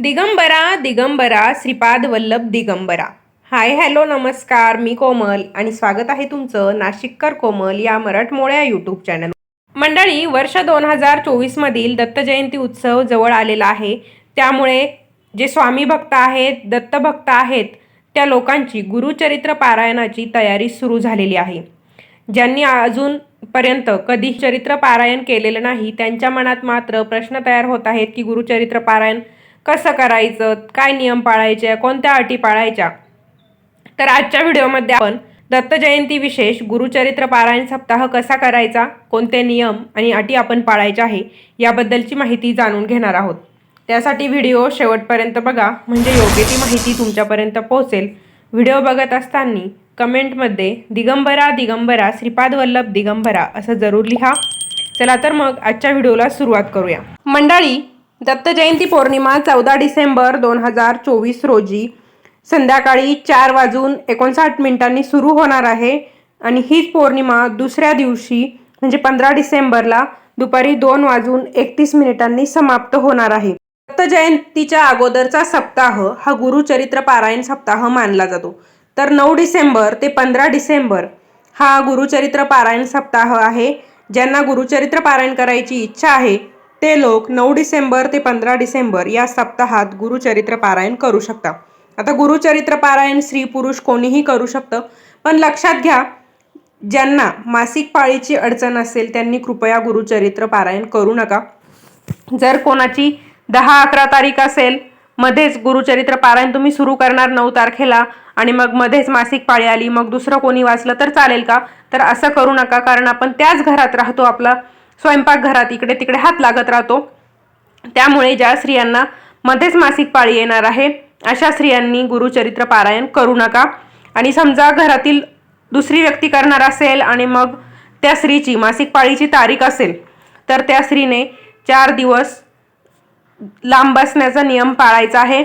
Digambara Digambara Shripad Vallabh Digambara. Hi hello नमस्कार मी कोमल आणि स्वागत आहे तुमचं नाशिककर कोमल या मराठमोळ्या यूट्यूब चॅनल मंडळी वर्ष दोन हजार चोवीसमधील दत्त जयंती उत्सव जवळ आलेला आहे. त्यामुळे जे स्वामी भक्त आहेत दत्तभक्त आहेत त्या लोकांची गुरुचरित्र पारायणाची तयारी सुरू झालेली आहे. ज्यांनी अजूनपर्यंत कधी चरित्र पारायण केलेलं नाही त्यांच्या मनात मात्र प्रश्न तयार होत आहेत की गुरुचरित्र पारायण कसं करायचं काय नियम पाळायचे कोणत्या अटी पाळायच्या? तर आजच्या व्हिडिओमध्ये आपण दत्त जयंती विशेष गुरुचरित्र पारायण सप्ताह कसा करायचा कोणते नियम आणि अटी आपण पाळायच्या आहे याबद्दलची माहिती जाणून घेणार आहोत. त्यासाठी व्हिडिओ शेवटपर्यंत बघा म्हणजे योग्य ती माहिती तुमच्यापर्यंत पोहोचेल. व्हिडिओ बघत असताना कमेंटमध्ये दिगंबरा दिगंबरा श्रीपाद वल्लभ दिगंबरा असं जरूर लिहा. चला तर मग आजच्या व्हिडिओला सुरुवात करूया. मंडळी दत्त जयंती पौर्णिमा चौदा डिसेंबर दोन हजार चोवीस रोजी संध्याकाळी चार वाजून एकोणसाठ मिनिटांनी सुरू होणार आहे आणि हीच पौर्णिमा दुसऱ्या दिवशी म्हणजे पंधरा डिसेंबरला दुपारी दोन वाजून एकतीस मिनिटांनी समाप्त होणार आहे. दत्त जयंतीच्या अगोदरचा सप्ताह हा गुरुचरित्र पारायण सप्ताह मानला जातो. तर नऊ डिसेंबर ते पंधरा डिसेंबर हा गुरुचरित्र पारायण सप्ताह आहे. ज्यांना गुरुचरित्र पारायण करायची इच्छा आहे ते लोक नऊ डिसेंबर ते पंधरा डिसेंबर या सप्ताहात गुरुचरित्र पारायण करू शकता आता गुरुचरित्र पारायण स्त्री पुरुष कोणीही करू शकतं. पण लक्षात घ्या ज्यांना मासिक पाळीची अडचण असेल त्यांनी कृपया गुरुचरित्र पारायण करू नका. जर कोणाची दहा अकरा तारीख असेल मध्येच गुरुचरित्र पारायण तुम्ही सुरू करणार नऊ तारखेला आणि मग मध्येच मासिक पाळी आली मग दुसरं कोणी वाचलं तर चालेल का? तर असं करू नका कारण आपण त्याच घरात राहतो आपला स्वयंपाकघरात इकडे तिकडे हात लागत राहतो. त्यामुळे ज्या स्त्रियांना मध्येच मासिक पाळी येणार आहे अशा स्त्रियांनी गुरुचरित्र पारायण करू नका. आणि समजा घरातील दुसरी व्यक्ती करणार असेल आणि मग त्या स्त्रीची मासिक पाळीची तारीख असेल तर त्या स्त्रीने चार दिवस लांब बसण्याचा नियम पाळायचा आहे.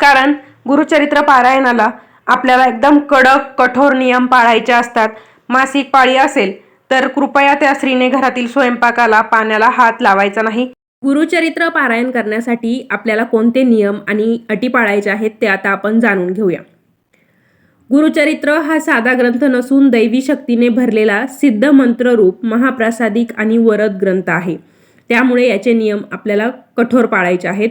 कारण गुरुचरित्र पारायणाला आपल्याला एकदम कडक कठोर नियम पाळायचे असतात. मासिक पाळी असेल तर कृपया त्या स्त्रीने घरातील स्वयंपाकाला पाण्याला हात लावायचा नाही. गुरुचरित्र पारायण करण्यासाठी आपल्याला कोणते नियम आणि अटी पाळायचे आहेत ते आता आपण जाणून घेऊया. गुरुचरित्र हा साधा ग्रंथ नसून दैवी शक्तीने भरलेला सिद्ध मंत्ररूप महाप्रासादिक आणि वरद ग्रंथ आहे. त्यामुळे याचे नियम आपल्याला कठोर पाळायचे आहेत.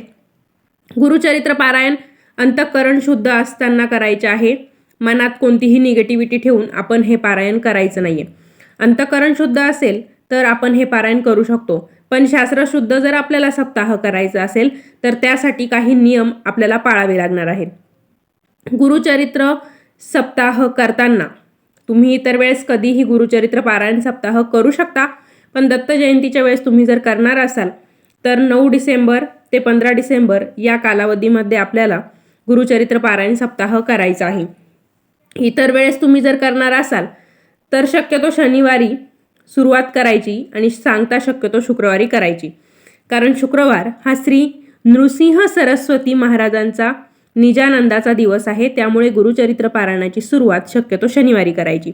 गुरुचरित्र पारायण अंतःकरण शुद्ध असताना करायचे आहे. मनात कोणतीही निगेटिव्हिटी ठेवून आपण हे पारायण करायचं नाही आहे अंतःकरण शुद्ध असेल तर आपण हे पारायण करू शकतो. पण शास्त्रशुद्ध जर आपल्याला सप्ताह करायचा असेल तर त्यासाठी काही नियम आपल्याला पाळावे लागणार आहेत. गुरुचरित्र सप्ताह करताना तुम्ही इतर वेळेस कधीही गुरुचरित्र पारायण सप्ताह करू शकता पण दत्त जयंतीच्या वेळेस तुम्ही जर करणार असाल तर नऊ डिसेंबर ते पंधरा डिसेंबर या कालावधीमध्ये आपल्याला गुरुचरित्र पारायण सप्ताह करायचा आहे. इतर वेळेस तुम्ही जर करणार असाल तर शक्यतो शनिवारी सुरुवात करायची आणि सांगता शक्यतो शुक्रवारी करायची. कारण शुक्रवार हा श्री नृसिंह सरस्वती महाराजांचा निजानंदाचा दिवस आहे. त्यामुळे गुरुचरित्र पारायणाची सुरुवात शक्यतो शनिवारी करायची.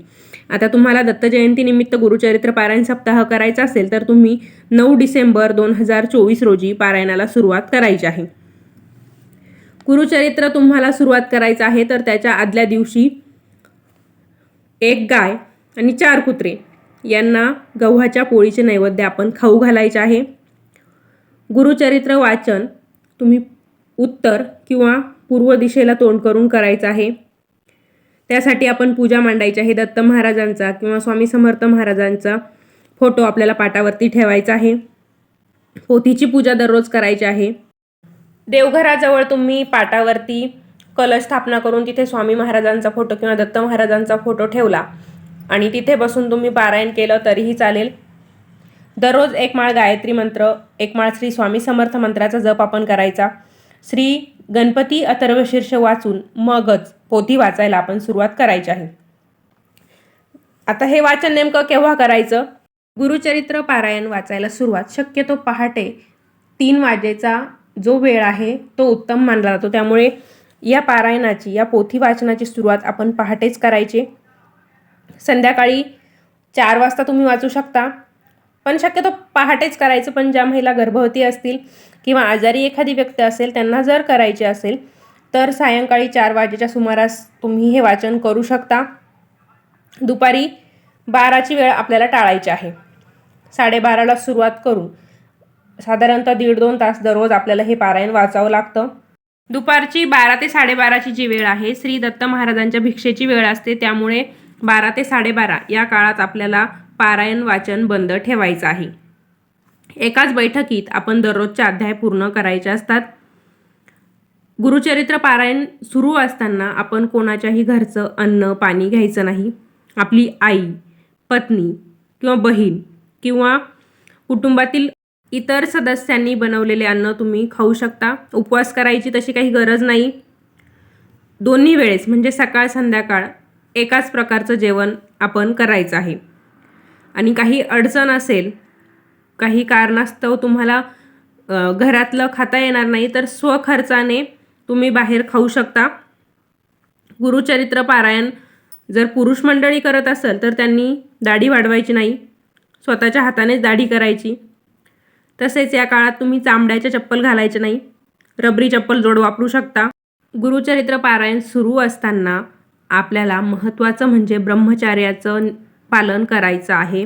आता तुम्हाला दत्त जयंतीनिमित्त गुरुचरित्र पारायण सप्ताह करायचा असेल तर तुम्ही नऊ डिसेंबर दोन हजार चोवीस रोजी पारायणाला सुरुवात करायची आहे. गुरुचरित्र तुम्हाला सुरुवात करायचं आहे तर त्याच्या आदल्या दिवशी एक गाय आणि चार कुत्रे. यांना गव्हाच्या पोळीचे नैवेद्य आपण खाऊ घालायचे आहे. गुरुचरित्र वाचन तुम्ही उत्तर किंवा पूर्व दिशेला तोंड करून करायचं आहे. त्यासाठी आपण पूजा मांडायची आहे. दत्त महाराजांचा किंवा स्वामी समर्थ महाराजांचा फोटो आपल्याला पाटावरती ठेवायचा आहे. पोथीची पूजा दररोज करायची आहे. देवघराजवळ तुम्ही पाटावरती कलश स्थापना करून तिथे स्वामी महाराजांचा फोटो किंवा दत्त महाराजांचा फोटो ठेवला. आणि तिथे बसून तुम्ही पारायण केलं तरीही चालेल. दररोज एक माळ गायत्री मंत्र एक माळ श्री स्वामी समर्थ मंत्राचा जप आपण करायचा. श्री गणपती अथर्वशीर्ष वाचून मगच पोथी वाचायला आपण सुरुवात करायची आहे. आता हे वाचन नेमकं केव्हा करायचं? गुरुचरित्र पारायण वाचायला सुरुवात. शक्यतो पहाटे तीन वाजेचा जो वेळ आहे तो उत्तम मानला जातो. त्यामुळे या पारायणाची या पोथी वाचनाची सुरुवात आपण पहाटेच करायची. संध्याकाळी चार वाजता तुम्ही वाचू शकता. पण शक्यतो पहाटेच करायचं पण ज्या महिला गर्भवती असतील किंवा आजारी एखादी व्यक्ती असेल त्यांना जर करायचे असेल तर सायंकाळी चार वाजेच्या सुमारास तुम्ही हे वाचन करू शकता. दुपारी बाराची वेळ आपल्याला टाळायची आहे. साडेबाराला सुरुवात करून साधारणतः दीड दोन तास दररोज आपल्याला हे पारायण वाचावं लागतं. दुपारची बारा ते साडेबाराची जी वेळ आहे श्री दत्त महाराजांच्या भिक्षेची वेळ असते. त्यामुळे बारा ते साडेबारा या काळात आपल्याला पारायण वाचन बंद ठेवायचं आहे. एकाच बैठकीत आपण दररोजच्या अध्याय पूर्ण करायचे असतात. गुरुचरित्र पारायण सुरू असताना आपण कोणाच्याही घरचं अन्न पाणी घ्यायचं नाही. आपली आई पत्नी किंवा बहीण किंवा कुटुंबातील इतर सदस्यांनी बनवलेले अन्न तुम्ही खाऊ शकता. उपवास करायची तशी काही गरज नाही. दोन्ही वेळेस म्हणजे सकाळ संध्याकाळ एकाच प्रकारचं जेवण आपण करायचं आहे. आणि काही अडचण असेल काही कारणास्तव तुम्हाला घरातलं खाता येणार नाही तर स्वखर्चाने तुम्ही बाहेर खाऊ शकता. गुरुचरित्र पारायण जर पुरुष मंडळी करत असेल तर त्यांनी दाढी वाढवायची नाही. स्वतःच्या हातानेच दाढी करायची. तसेच या काळात तुम्ही चामड्याच्या चप्पल घालायचे नाही. रबरी चप्पल जोड वापरू शकता. गुरुचरित्र पारायण सुरू असताना आपल्याला महत्त्वाचं म्हणजे ब्रह्मचार्याचं पालन करायचं आहे.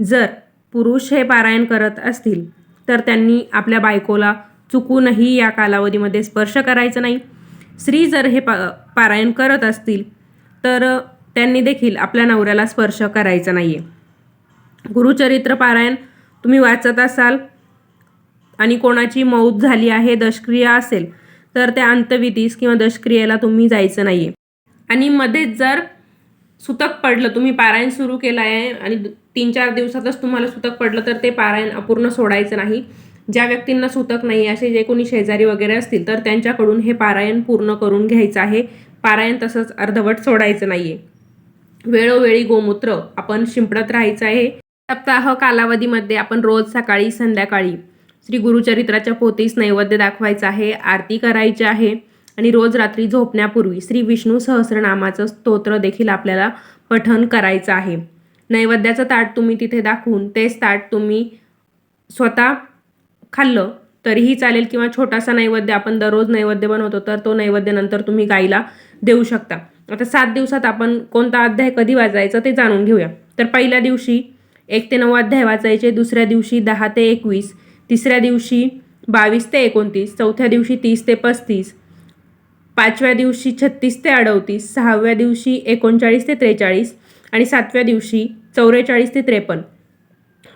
जर पुरुष हे पारायण करत असतील तर त्यांनी आपल्या बायकोला चुकूनही या कालावधीमध्ये स्पर्श करायचं नाही. स्त्री जर हे पा पारायण करत असतील तर त्यांनी देखील आपल्या नवऱ्याला स्पर्श करायचा नाही आहे गुरुचरित्र पारायण तुम्ही वाचत असाल आणि कोणाची मौत झाली आहे दशक्रिया असेल तर त्या अंतविधीस किंवा दशक्रियेला तुम्ही जायचं नाही आहे आणि मध्येच जर सुतक पडलं तुम्ही पारायण सुरू केलं आहे आणि तीन चार दिवसातच तुम्हाला सुतक पडलं तर ते पारायण अपूर्ण सोडायचं नाही. ज्या व्यक्तींना सुतक नाही असे जे कोणी शेजारी वगैरे असतील तर त्यांच्याकडून हे पारायण पूर्ण करून घ्यायचं आहे. पारायण तसंच अर्धवट सोडायचं नाही आहे वेळोवेळी गोमूत्र आपण शिंपडत राहायचं आहे. सप्ताह कालावधीमध्ये आपण रोज सकाळी संध्याकाळी श्री गुरुचरित्राच्या पोतीस नैवेद्य दाखवायचं आहे आरती करायची आहे. आणि रोज रात्री झोपण्यापूर्वी श्री विष्णू सहस्रनामाचं स्तोत्र देखील आपल्याला पठन करायचं आहे. नैवेद्याचं ताट तुम्ही तिथे दाखवून तेच ताट तुम्ही स्वतः खाल्लं तरीही चालेल किंवा छोटासा नैवेद्य आपण दररोज नैवेद्य बनवतो तर तो नैवेद्य नंतर तुम्ही गाईला देऊ शकता. आता सात दिवसात आपण कोणता अध्याय कधी वाचायचा ते जाणून घेऊया. तर पहिल्या दिवशी एक ते नऊ अध्याय वाचायचे दुसऱ्या दिवशी दहा ते एकवीस तिसऱ्या दिवशी बावीस ते एकोणतीस चौथ्या दिवशी तीस ते पस्तीस पाचव्या दिवशी छत्तीस ते अडतीस सहाव्या दिवशी एकोणचाळीस ते त्रेचाळीस आणि सातव्या दिवशी चौवेचाळीस ते त्रेपन्न.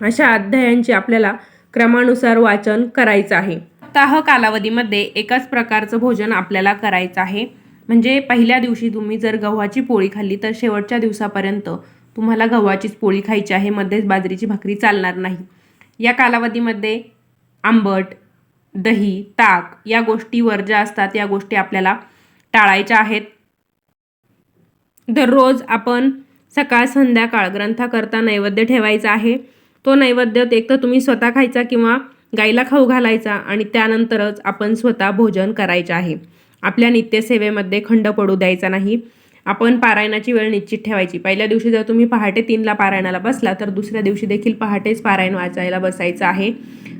अशा अध्यायांचे आपल्याला क्रमानुसार वाचन करायचं आहे. सप्ताह कालावधीमध्ये एकाच प्रकारचं भोजन आपल्याला करायचं आहे. म्हणजे पहिल्या दिवशी तुम्ही जर गव्हाची पोळी खाल्ली तर शेवटच्या दिवसापर्यंत तुम्हाला गव्हाचीच पोळी खायची आहे. मध्येच बाजरीची भाकरी चालणार नाही. या कालावधीमध्ये आंबट दही ताक या गोष्टीवर ज्या असतात या गोष्टी आपल्याला टाळायच्या आहेत. दररोज आपण सकाळ संध्याकाळ ग्रंथाकरता नैवेद्य ठेवायचा आहे. तो नैवेद्य एक तर तुम्ही स्वतः खायचा किंवा गाईला खाऊ घालायचा आणि त्यानंतरच आपण स्वतः भोजन करायचे आहे. आपल्या नित्यसेवेमध्ये खंड पडू द्यायचा नाही. आपण पारायणाची वेळ निश्चित ठेवायची. पहिल्या दिवशी जर तुम्ही पहाटे तीनला पारायणाला बसला तर दुसऱ्या दिवशी देखील पहाटेच पारायण वाचायला बसायचं आहे.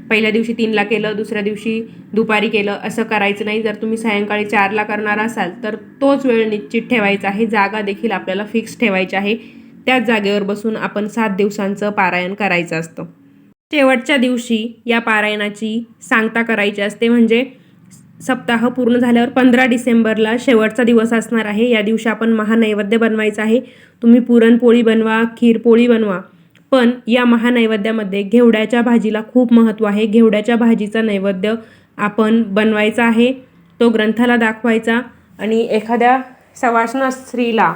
पहिल्या दिवशी तीनला केलं दुसऱ्या दिवशी दुपारी केलं असं करायचं नाही. जर तुम्ही सायंकाळी चारला करणार असाल तर तोच वेळ निश्चित ठेवायचा आहे. जागा देखील आपल्याला फिक्स ठेवायची आहे. त्याच जागेवर बसून आपण सात दिवसांचं पारायण करायचं असतं. शेवटच्या दिवशी या पारायणाची सांगता करायची असते. म्हणजे सप्ताह पूर्ण झाल्यावर पंधरा डिसेंबरला शेवटचा दिवस असणार आहे. या दिवशी आपण महानैवेद्य बनवायचं आहे. तुम्ही पुरणपोळी बनवा खीरपोळी बनवा. पण या महानैवेद्यामध्ये घेवड्याच्या भाजीला खूप महत्त्व आहे. घेवड्याच्या भाजीचा नैवेद्य आपण बनवायचा आहे. तो ग्रंथाला दाखवायचा आणि एखाद्या सवाष्ण स्त्रीला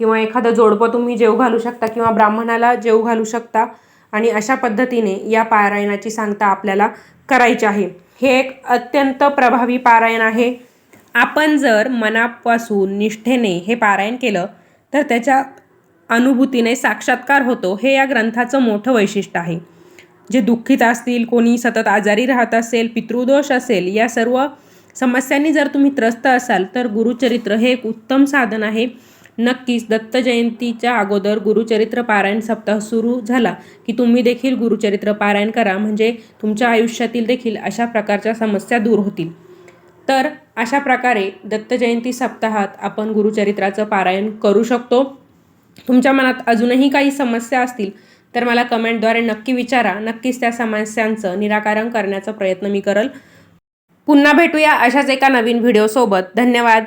किंवा एखादं जोडपं तुम्ही जेव घालू शकता किंवा ब्राह्मणाला जेव घालू शकता आणि अशा पद्धतीने या पारायणाची सांगता आपल्याला करायची आहे. हे एक अत्यंत प्रभावी पारायण आहे. आपण जर मनापासून निष्ठेने हे पारायण केलं तर त्याच्या अनुभूतीने साक्षात्कार होतो हे या ग्रंथाचं मोठं वैशिष्ट्य आहे. जे दुःखित असतील कोणी सतत आजारी राहत असेल पितृदोष असेल या सर्व समस्यांनी जर तुम्ही त्रस्त असाल तर गुरुचरित्र हे एक उत्तम साधन आहे. नक्कीच दत्त जयंतीच्या अगोदर गुरुचरित्र पारायण सप्ताह सुरू झाला की तुम्ही देखील गुरुचरित्र पारायण करा म्हणजे तुमच्या आयुष्यातील देखील अशा प्रकारच्या समस्या दूर होतील. तर अशा प्रकारे दत्त जयंती सप्ताहात आपण गुरुचरित्राचं पारायण करू शकतो. तुमच्या मनात अजूनही काही समस्या असतील तर मला कमेंटद्वारे नक्की विचारा. नक्कीच त्या समस्यांचं निराकरण करण्याचा प्रयत्न मी करल. पुन्हा भेटूया अशाच एका नवीन व्हिडिओसोबत धन्यवाद.